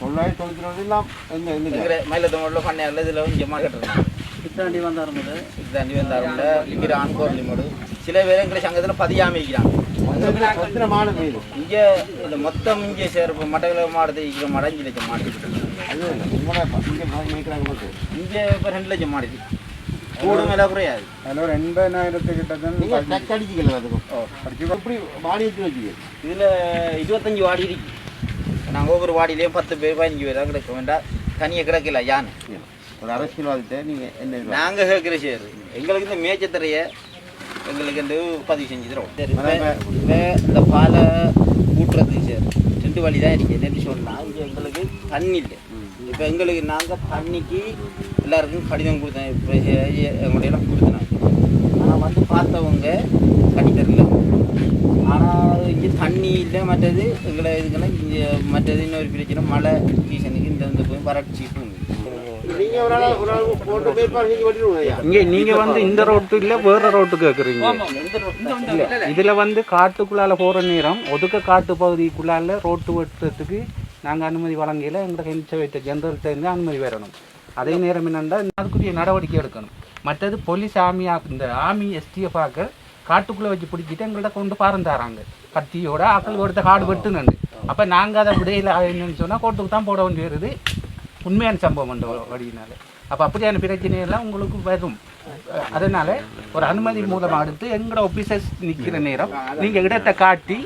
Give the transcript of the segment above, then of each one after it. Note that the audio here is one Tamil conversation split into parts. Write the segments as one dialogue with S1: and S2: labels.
S1: தொள்ளாயிரத்தி தொண்ணூற்றி ரெண்டு எல்லாம்
S2: பண்ணையாரில் இதில் வந்து ஜமா கட்டுறாங்க
S3: இத்தாண்டி வந்தாரும்போது
S2: இதுதான் வந்தாருல இருக்கிற ஆண்கோர் சில பேர் எங்களை சங்கத்தில் பதியாம வைக்கிறாங்க இங்கே இந்த மொத்தம் இங்கே சேர்ப்பு இப்போ மாடத்தை மாடு இருக்கிற மாடு அஞ்சு லட்சம் மாட்டு
S1: இங்கே மேய்க்கிறாங்க
S2: இங்கே இப்போ ரெண்டு லட்சம் மாடுது கூடு மேலே குறையாது
S4: அதில் ஒரு எண்பதாயிரத்து கிட்ட தான்
S1: நீங்கள் டச் அடிச்சிக்கல அதுக்கும் எப்படி வாடி வச்சு வச்சுக்க
S2: இதில் இருபத்தஞ்சி வாடி இருக்கு நாங்கள் ஒவ்வொரு வாடியிலையும் பத்து பேர் பதினஞ்சு பேர் தான் கிடைக்க வேண்டாம் தனியாக கிடக்கல யானை
S1: ஒரு அரசியல்வாதத்தை நீங்கள் என்ன?
S2: நாங்கள் கேட்குற சேர் எங்களுக்கு இந்த மேய்ச்சத்தரைய எங்களுக்கு வந்து பதிவு செஞ்சு தரோம் சரி இப்போ இப்போ இந்த பாலை ஊட்டுறதுக்கு சார் ரெண்டு வழி தான் இருக்கு என்னென்னு சொன்னால் இங்கே எங்களுக்கு தண்ணி இல்லை இப்போ எங்களுக்கு நாங்கள் தண்ணிக்கு எல்லாருக்கும் கடிதம் கொடுத்தேன். இப்போ எங்களுடைய எல்லாம் கொடுத்தனாங்க ஆனால் வந்து பார்த்தவங்க கட்டி தரல. ஆனால் இங்கே தண்ணி இல்லை மற்றது எங்களை இதுக்குன்னா இங்கே மற்றது இன்னொரு பிரச்சனை மழை சீசனுக்கு இந்த இந்த போய் வறட்சி
S1: நீங்க நீங்க
S4: இங்கே நீங்கள் வந்து இந்த ரோட்டு இல்லை வேறு ரோட்டு கேட்குறீங்க இல்லை இதில் வந்து காட்டுக்குள்ளால போகிற நேரம் ஒதுக்க காட்டு பகுதிக்குள்ளால ரோட்டு வெட்டுறதுக்கு நாங்கள் அனுமதி வழங்கல. எங்களுக்கு ஹெல்த் வைத்த ஜென்ரல்கிட்ட இருந்து அனுமதி வரணும். அதே நேரம் என்னென்னா அதுக்குரிய நடவடிக்கை எடுக்கணும். மற்றது போலீஸ் ஆர்மி இந்த ஆர்மி எஸ்டிஎஃபாக்க காட்டுக்குள்ளே வச்சு பிடிச்சிட்டு எங்கள்கிட்ட கொண்டு பாரம் தராங்க கத்தியோட ஆக்கள் ஒருத்த காடு வெட்டுனண்டு அப்போ நாங்கள் அதை விடையில் என்னன்னு சொன்னால் கோர்ட்டுக்கு தான் போட வேண்டி வருது. உண்மையான சம்பவம் அந்த வழியினால. அப்போ அப்படியான பிரச்சனையெல்லாம் உங்களுக்கு வரும். அதனால ஒரு அனுமதி மூலமாக எடுத்து எங்களோட ஆஃபீஸர்ஸ் நிற்கிற நேரம் நீங்கள் இடத்தை காட்டி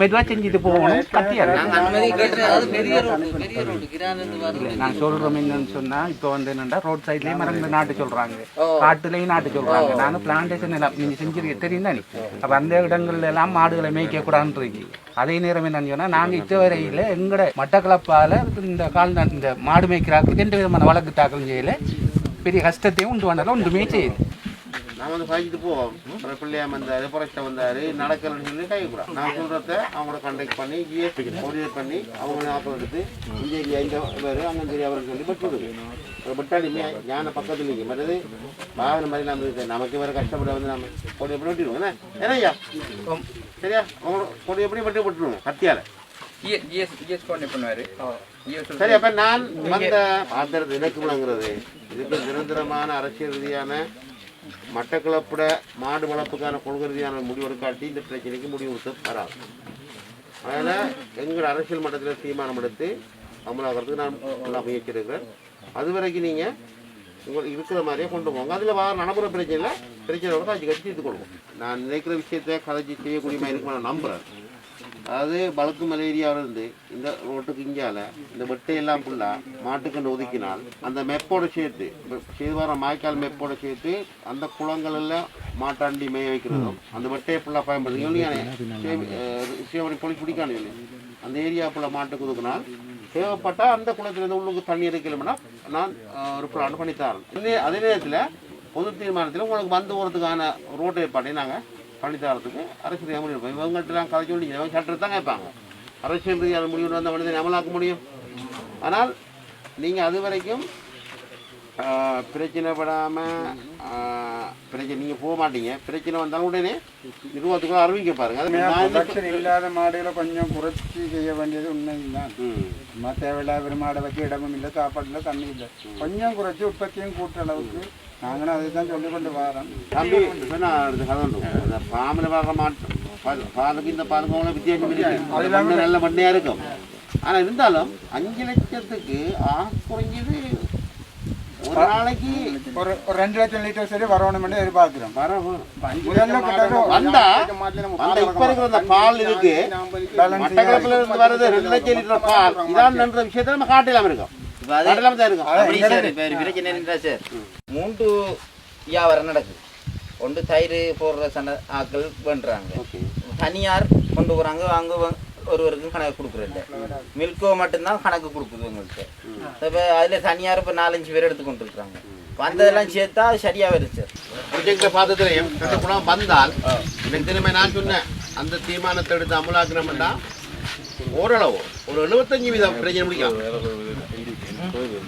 S4: மெதுவாக செஞ்சுட்டு போகணும் கத்தியாது
S2: நாங்கள்
S4: நான் சொல்றோம் என்னன்னு சொன்னா இப்போ வந்து என்னன்னா ரோட் சைட்லயே மரங்கள் நாட்டு சொல்றாங்க. காட்டுலயும் நாட்டு சொல்றாங்க. நாங்க பிளான்டேஷன் எல்லாம் நீங்க செஞ்சிருக்க தெரியும் தானே அப்ப அந்த இடங்கள்ல எல்லாம் மாடுகளை மேய்க்க கூடாதுன்னு இருக்கு. அதே நேரம் என்னன்னு சொன்னா நாங்க இதுவரையில எங்கட மட்டக்களப்பால இந்த கால் இந்த மாடு மேய்க்கிறாங்களுக்கு எந்த விதமான வழக்கு தாக்கல் செய்யல. பெரிய கஷ்டத்தையும் உண்டு பண்ணல ஒன்றுமே செய்யல.
S1: நான் வந்து சாய்ச்சிட்டு போவோம். பிள்ளையாம வந்தாரு புரட்ச வந்தாரு நடக்கலன்னு சொல்லி கைக்கூடாது நான் சொல்றத அவங்கள கண்டக்ட் பண்ணி ஜிஎஸ்டி கோஆர்டினேட் பண்ணி அவங்க ஞாபகம் எடுத்து இங்கே எங்க பேர் அங்கே தெரிய அவருக்கு சொல்லி பட்டு விடுது பட்டாளிமே ஞான பக்கத்தில் நிற்க மற்றது வாகனம் மாதிரி நம்ம இருக்கு. நமக்கு வேற கஷ்டப்பட வந்து நம்ம கொடி எப்படி வெட்டிடுவோம் என்ன? ஏன்னா ஐயா? சரியா? அவங்க கொடி எப்படி வெட்டி விட்டுருவோம் கத்தியால. சரி அப்ப நான் வந்த ஆதரவு இணக்கம்ங்கிறது இதுக்கு நிரந்தரமான அரசியல் ரீதியான மட்டக்களப்புட மாடு வளர்ப்புக்கான கொள்கை முடிவு காட்டி இந்த பிரச்சனைக்கு முடிவு கொடுத்து வராது அதனால் எங்கள் அரசியல் மட்டத்தில் தீர்மானம் எடுத்து அமலாக்கிறதுக்கு நான் நல்லா முயற்சிருக்கிறேன் அது வரைக்கும் நீங்கள் உங்களுக்கு இருக்கிற மாதிரியே கொண்டு போங்க. அதில் வர நடைமுறை பிரச்சனை இல்லை. பிரச்சனை கூட கட்சி கட்சி தீர்த்து கொள்வோம். நான் நினைக்கிற விஷயத்தை கதைச்சி செய்யக்கூடிய மாதிரி இருக்கும் நான் நம்புகிறேன் அதாவது பழுக்கு மலேரியாவில் இருந்து இந்த ரோட்டுக்கு இங்கால இந்த வெட்டையெல்லாம் ஃபுல்லாக மாட்டுக்கண்டு ஒதுக்கினால் அந்த மெப்போட சேர்த்து செய்து வர மாய்க்கால் மெப்போட சேர்த்து அந்த குளங்களில் மாட்டாண்டி மேய வைக்கிறதும் அந்த வெட்டையை ஃபுல்லாக பயன்படுத்தி பொழி பிடிக்கானு அந்த ஏரியா ஃபுல்லாக மாட்டுக்கு ஒதுக்கினால் தேவைப்பட்டால் அந்த குளத்திலிருந்து உள்ளுக்கு தண்ணி எடுக்கலன்னா நான் ஒரு பிளான் பண்ணி தரேன் அதே நேரத்தில் பொது தீர்மானத்தில் உங்களுக்கு வந்து போகிறதுக்கான ரோட்டு ஏற்பாட்டை நாங்கள் பண்ணி அரசு அரசியல் முடிவு எடுப்போம் இவங்கள்ட்டலாம் கதை சொல்லி இவங்க சட்டத்தை தான் கேட்பாங்க. அரசியல் ரீதியான முடிவு வந்த மனிதனை அமலாக்க முடியும். ஆனால் நீங்கள் அது வரைக்கும் ஆஹ், பிரச்சனைப்படாமல் பிரச்சனை நீங்கள் போக மாட்டீங்க. பிரச்சனை வந்தாலும் உடனே நிர்வாகத்துக்குள்ள அறிவிக்க பாருங்க.
S4: இல்லாத மாடுகளை கொஞ்சம் குறைச்சி செய்ய வேண்டியது உண்மைதான். சும்மா தேவையில்லாத ஒரு மாடை வச்சு இடமும் இல்லை சாப்பாடு தண்ணி இல்லை. கொஞ்சம் குறைச்சி உற்பத்தியும் கூட்ட அளவுக்கு நாங்களும் அதை தான் சொல்லி கொண்டு வரோம்
S1: தம்பி அடுத்த கதை பாம்பில் பார்க்க மாட்டோம். பால் பாலுக்கு இந்த பாலுக்கு வித்தியாசம் இருக்கு. நல்ல மண்ணையாக இருக்கும். ஆனால் இருந்தாலும் அஞ்சு லட்சத்துக்கு ஆ குறைஞ்சது ஒரு நாளைக்கு
S4: ஒரு ஒரு ரெண்டு லட்சம் லிட்டர் சரி வரணும்னு எதிர்பார்க்குறோம். முதல்ல
S1: வந்தா அந்த இப்ப இருக்கிற அந்த பால் இருக்கு. மட்டக்களப்புல இருந்து வர்றது ரெண்டு லட்சம் லிட்டர் பால். இதான் நன்ற விஷயத்தை நம்ம காட்டலாம் இருக்கோம்.
S2: பிரச்சனை சார்? மூன்று வியாபாரம் நடக்குது. ஒன்று தயிர் போடுற சண்டை ஆக்கள் பண்ணுறாங்க தனியார் கொண்டு போகிறாங்க அங்கே ஒருவருக்கு கணக்கு கொடுக்குறது மில்கோ மட்டும்தான் கணக்கு கொடுக்குது உங்களுக்கு. இப்போ அதில் தனியார் இப்போ நாலஞ்சு பேர் எடுத்து கொண்டு இருக்கிறாங்க வந்ததெல்லாம் சேர்த்தா அது சரியாக வருது சார்
S1: ப்ரொஜெக்டை பார்த்ததுலையும் குணம் வந்தால் எனக்கு திரும்ப நான் சொன்னேன் அந்த தீர்மானத்தை எடுத்து அமலாக்கணும்னா ஓரளவு ஒரு எழுபத்தஞ்சு வீதம் பிரச்சனை முடிக்கலாம்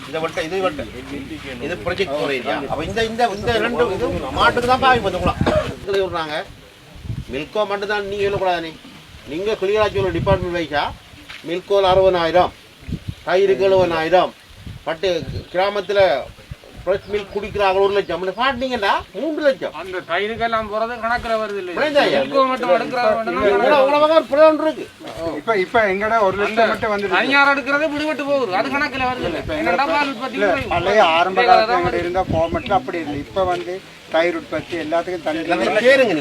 S1: இதை வட்ட இது வட்ட இது ப்ரொஜெக்ட் ஏரியா அப்போ இந்த இந்த இந்த ரெண்டு இது மாட்டுக்கு தான் பாவி வந்து சொல்றாங்க மில்கோ மட்டும் தான் நீங்கள் சொல்லக்கூடாதானே நீங்கள் கிளியராக சொல்ல டிபார்ட்மெண்ட் வைஸா மில்கோல் அறுபதாயிரம் தயிருக்கு எழுபதாயிரம். பட்டு கிராமத்தில் ஃப்ரெஷ் மில்க் குடிக்கிறாங்க ஒரு லட்சம் காட்டினீங்கன்னா மூன்று லட்சம்.
S5: அந்த தயிருக்கெல்லாம் போறது கணக்குல வருது மட்டும் மட்டும்
S1: இருக்கு.
S4: இப்ப இப்ப எங்கட ஒரு லட்சம் மட்டும் வந்து
S5: தனியார் எடுக்கிறது விடுபட்டு போகுது. அது கணக்குல வருது.
S4: பழைய ஆரம்ப காலத்துல இருந்த ஃபார்மெட்ல அப்படி இல்லை. இப்ப வந்து தயிர் உற்பத்தி எல்லாத்துக்கும்
S1: சேருங்க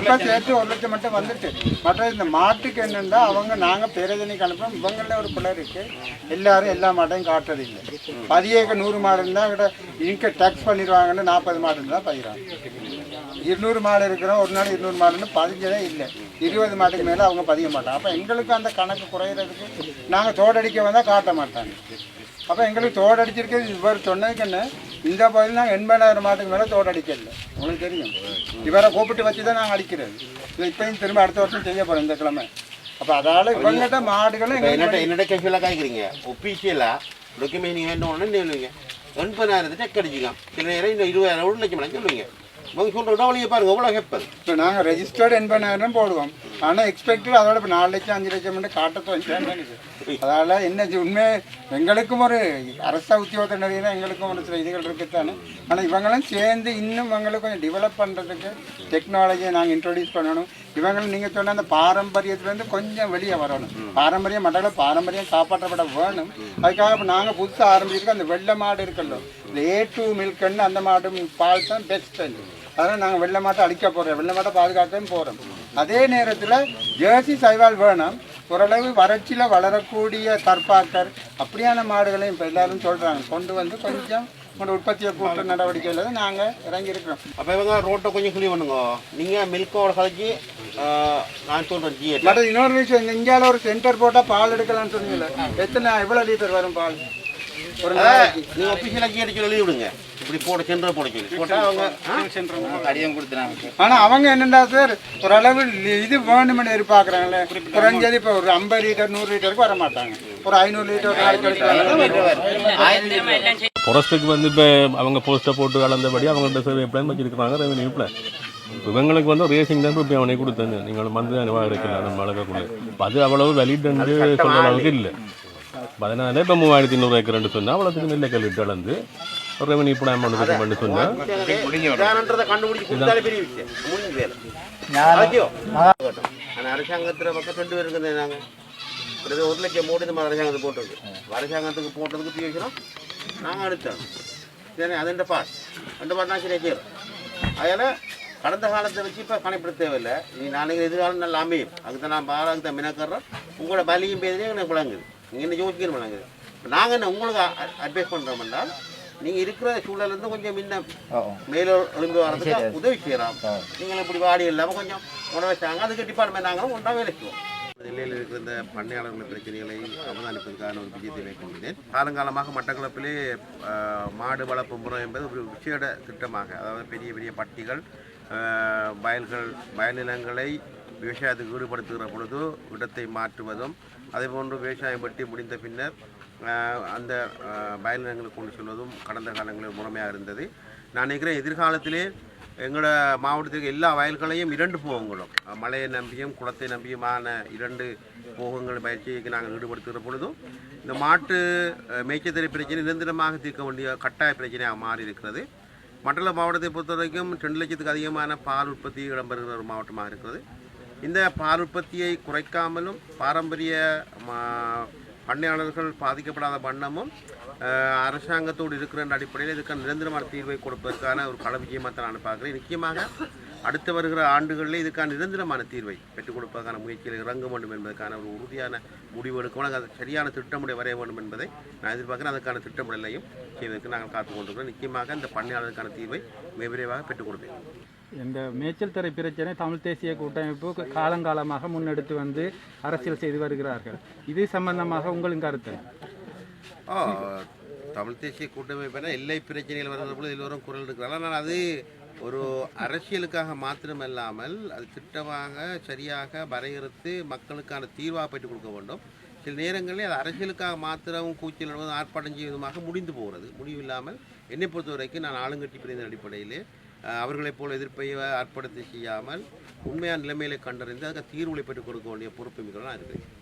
S4: இப்ப சேர்த்து ஒரு லட்சம் மட்டும் வந்துட்டு. மற்ற இந்த மாட்டுக்கு என்னன்னா அவங்க நாங்க பேரதனைக்கு அனுப்புறோம் இவங்கள ஒரு பிள்ளை இருக்கு. எல்லாரும் எல்லா மாட்டையும் காட்டுறது இல்லை பதியேக்க நூறு மாடு இருந்தா கிட்ட இன்க டேக்ஸ் பண்ணிடுவாங்கன்னு நாற்பது மாடு இருந்தா பதிகிறாங்க இருநூறு மாடு இருக்கிறோம். ஒரு நாள் இருநூறு மாடுன்னு பதிஞ்சதே இல்லை. இருபது மாட்டுக்கு மேலே அவங்க பதிய மாட்டாங்க. அப்போ எங்களுக்கு அந்த கணக்கு குறையிறதுக்கு நாங்கள் தோடடிக்க வந்தால் காட்ட மாட்டாங்க. அப்போ எங்களுக்கு தோடடிச்சிருக்கிறது இவர் சொன்னதுக்கு என்ன? இந்த பகுதியில் நாங்கள் எண்பதாயிரம் மாட்டுக்கு மேலே தோடடிக்கல உங்களுக்கு தெரியும். இவரை கூப்பிட்டு வச்சு தான் நாங்கள் அடிக்கிறது. இது இப்பயும் திரும்ப அடுத்த வருஷம் செய்ய போகிறோம் இந்த கிழமை. அப்போ அதால் இவங்ககிட்ட மாடுகளும்
S1: என்னட்ட என்னட்ட கேஷுவலாக காய்க்கிறீங்க ஒஃபீஷியலாக டாக்குமெண்ட் நீங்கள் என்ன ஒன்று சொல்லுவீங்க. எண்பதாயிரத்தை டெக் அடிச்சிக்கலாம். சில நேரம் இன்னும் இருபதாயிரம் லட்சம் சொல்லுவீங்க. இவங்க சொல்கிற உடவழியை பாருங்க எவ்வளோ ஹெப்பது
S4: இப்போ நாங்கள் ரெஜிஸ்டர்டு எண்பதாயிரம் போடுவோம். ஆனால் எக்ஸ்பெக்டட் அதோட இப்போ நாலு லட்சம் அஞ்சு லட்சம் மட்டும் காட்டத்தை வச்சு அதால் என்ன உண்மை? எங்களுக்கும் ஒரு அரச உத்தியோகத்தினரினா எங்களுக்கும் ஒரு சில இதுகள் இருக்குத்தானே? ஆனால் இவங்களும் சேர்ந்து இன்னும் இவங்களுக்கு கொஞ்சம் டெவலப் பண்ணுறதுக்கு டெக்னாலஜியை நாங்கள் இன்ட்ரடியூஸ் பண்ணணும். இவங்களும் நீங்கள் சொன்ன அந்த பாரம்பரியத்துலேருந்து கொஞ்சம் வெளியே வரணும். பாரம்பரியம் மண்டல பாரம்பரியம் காப்பாற்றப்பட வேணும். அதுக்காக இப்போ நாங்கள் புதுசாக ஆரம்பிச்சிருக்கோம் அந்த வெள்ளை மாடு இருக்குல்ல. இந்த ஏ டூ மில்க்குன்னு அந்த மாடு பால் தான் பெஸ்ட் அதனால் நாங்கள் வெள்ளை மாட்டை அழிக்க போகிறோம் வெள்ளை மாட்டை பாதுகாக்கவும் போகிறோம் அதே நேரத்தில் ஜேர்சி சைவால் வேணும். ஓரளவு வறட்சியில் வளரக்கூடிய தற்பாக்கர் அப்படியான மாடுகளையும் இப்போ எல்லாரும் சொல்கிறாங்க கொண்டு வந்து கொஞ்சம் உங்களோட உற்பத்தியை கூட்ட நடவடிக்கையில் தான் நாங்கள் இறங்கியிருக்கிறோம்.
S1: அப்போ இவங்க ரோட்டை கொஞ்சம் கிளி பண்ணுங்க. நீங்கள் மில்கோட கழிச்சு நான் சொல்கிறேன் ஜிஎட்
S4: மற்ற இன்னொரு விஷயம் இந்தியாவில் ஒரு சென்டர் போட்டால் பால் எடுக்கலாம்னு சொன்னீங்கல்ல. எத்தனை எவ்வளோ லிட்டர் வரும் பால்? ஒரு
S1: நீங்கள் ஒஃபீஷியலாக சொல்லி எழுதி விடுங்க. இப்படி போட சென்டர் போட சொல்லி. போட்டால் அவங்க ஆ?
S2: கடிதம் கொடுத்துறாங்க
S4: ஆனா அவங்க என்னடா சார் ஓரளவு இது வேணும்னு எதிர்பார்க்குறாங்களே. குறைஞ்சது இப்போ ஒரு ஐம்பது லிட்டர் நூறு லிட்டருக்கு வர மாட்டாங்க. ஒரு ஐநூறு லிட்டர்
S6: ஃபாரஸ்ட்டுக்கு வந்து இப்போ அவங்க போஸ்ட்டை போட்டு கலந்தபடி அவங்கள்ட்ட சர்வே பிளான் வச்சிருக்கிறாங்க ரெவன்யூ பிளான் இவங்களுக்கு வந்து ரேசிங் தான் இப்போ அவனை கொடுத்தேன் நீங்கள் வந்து அனுபவம் இருக்கல நம்ம அழகக்குள்ள இப்போ அது அவ்வளவு வெளியிட்டு சொல்ற அளவுக்கு இல்லை. அதனால இப்போ மூவாயிரத்தி ஐநூறு ஏக்கர்னு சொன்னால் அவ்வளோத்துக்கு நெல்லை கல்விட்டு அளந்து ரெவன்யூ பண்ணி
S1: இதானன்றதை கண்டுபிடிச்சு கொடுத்தாலே பெரிய விஷயம். முடிஞ்சு வேலை அரசாங்கத்தில் பக்கம் ரெண்டு பேர் இருக்குது நாங்கள் கிட்டத்தட்ட ஒரு லட்சம் மூணு நம்ம அரசாங்கத்துக்கு போட்டிருக்கு. அரசாங்கத்துக்கு போட்டதுக்கு பியோசனம் நாங்கள் அடுத்தோம் சரி அதுன்ற பாஸ் ரெண்டு பாட்டு தான் சரியாக சேரும் அதனால் கடந்த காலத்தை வச்சு இப்போ கணக்கிட தேவையில்லை. நீ நாளைக்கு எதிர்காலம் நல்லா அமையும். அதுக்கு தான் நான் பாராக்கு தான் மினக்கறோம் உங்களோட பலியும் பேதே எனக்கு விளங்குது. நீங்கள் என்ன யோசிக்கணும் விளங்குது. நாங்கள் என்ன உங்களுக்கு அட்வைஸ் பண்ணுறோம் என்றால் நீங்கள் இருக்கிற சூழலேருந்து கொஞ்சம் முன்ன மேலே எழுந்து வரதுக்கு உதவி செய்யலாம். நீங்கள் இப்படி வாடி இல்லாமல் கொஞ்சம் உணவு வச்சாங்க அதுக்கு டிபார்ட்மெண்ட் நாங்களும் ஒன்றா வேலை செய்வோம் நிலையில் இருக்கிற இந்த பண்ணையாளர்கள் பிரச்சனைகளை அவதானிப்பதற்கான ஒரு விஜயத்தை மேற்கொண்டேன் காலங்காலமாக மட்டக்களப்பிலே மாடு வளர்ப்பு முறை என்பது ஒரு விசேட திட்டமாக அதாவது பெரிய பெரிய பட்டிகள் வயல்கள் வயல் நிலங்களை விவசாயத்துக்கு ஈடுபடுத்துகிற பொழுது இடத்தை மாற்றுவதும் அதேபோன்று விவசாயம் வெட்டி முடிந்த பின்னர் அந்த ஆஹ், வயல் கொண்டு செல்வதும் கடந்த காலங்களில் முறைமையாக இருந்தது. நான் நினைக்கிறேன் எதிர்காலத்திலே எங்களோட மாவட்டத்திற்கு எல்லா வயல்களையும் இரண்டு போகங்களும் மழையை நம்பியும் குளத்தை நம்பியுமான இரண்டு போகங்கள் பயிற்சிக்கு நாங்கள் ஈடுபடுத்துகிற பொழுதும் இந்த மாட்டு அஹ், பிரச்சனை நிரந்தரமாக தீர்க்க வேண்டிய கட்டாய பிரச்சனையாக மாறி இருக்கிறது. மண்டல மாவட்டத்தை பொறுத்த வரைக்கும் ரெண்டு லட்சத்துக்கு அதிகமான பால் உற்பத்தி இடம்பெறுகிற ஒரு மாவட்டமாக இருக்கிறது. இந்த பால் உற்பத்தியை குறைக்காமலும் பாரம்பரிய மா- பண்ணையாளர்கள் பாதிக்கப்படாத வண்ணமும் அரசாங்கத்தோடு இருக்கிற அடிப்படையில் இதுக்கான நிரந்தரமான தீர்வை கொடுப்பதற்கான ஒரு கள விஜயமாக தான் நான் பார்க்குறேன். நிச்சயமாக அடுத்து வருகிற ஆண்டுகளில் இதுக்கான நிரந்தரமான தீர்வை பெற்றுக் கொடுப்பதற்கான முயற்சியில் இறங்க வேண்டும் என்பதற்கான ஒரு உறுதியான முடிவு எடுக்கணும் அது சரியான திட்டமுறை வரைய வேண்டும் என்பதை நான் எதிர்பார்க்கிறேன். அதுக்கான திட்டமிடலையும் செய்வதற்கு நாங்கள் காத்துக் கொண்டிருக்கிறோம். நிச்சயமாக இந்த பண்ணையாளருக்கான தீர்வை மிக விரைவாக பெற்றுக் கொடுப்பேன்.
S7: இந்த மேய்ச்சல் துறை பிரச்சனை தமிழ் தேசிய கூட்டமைப்பு காலங்காலமாக முன்னெடுத்து வந்து அரசியல் செய்து வருகிறார்கள். இது சம்பந்தமாக உங்களின் கருத்து?
S1: தமிழ் தேசிய கூட்டமைப்பின எல்லை பிரச்சனைகள் வருகிற பொழுது எல்லோரும் குரல் இருக்கிறாங்க ஆனால் அது ஒரு அரசியலுக்காக மாத்திரமல்லாமல் அது திட்டமாக சரியாக வரையறுத்து மக்களுக்கான தீர்வாக பெற்றுக் கொடுக்க வேண்டும். சில நேரங்களில் அது அரசியலுக்காக மாத்திரம் கூச்சல் ஆர்ப்பாட்டம் செய்வதுமாக முடிந்து போகிறது. முடிவில்லாமல் என்னை பொறுத்த வரைக்கும் நான் ஆளுங்கட்சி பிரிந்த அடிப்படையிலே அவர்களைப் போல் எதிர்ப்பை அர்ப்பணித்து செய்யாமல் உண்மையான நிலைமையிலே கண்டறிந்து அதுக்கு தீர்வுகளை பெற்றுக் கொடுக்க வேண்டிய பொறுப்பு மிகவும் இருக்கிறேன்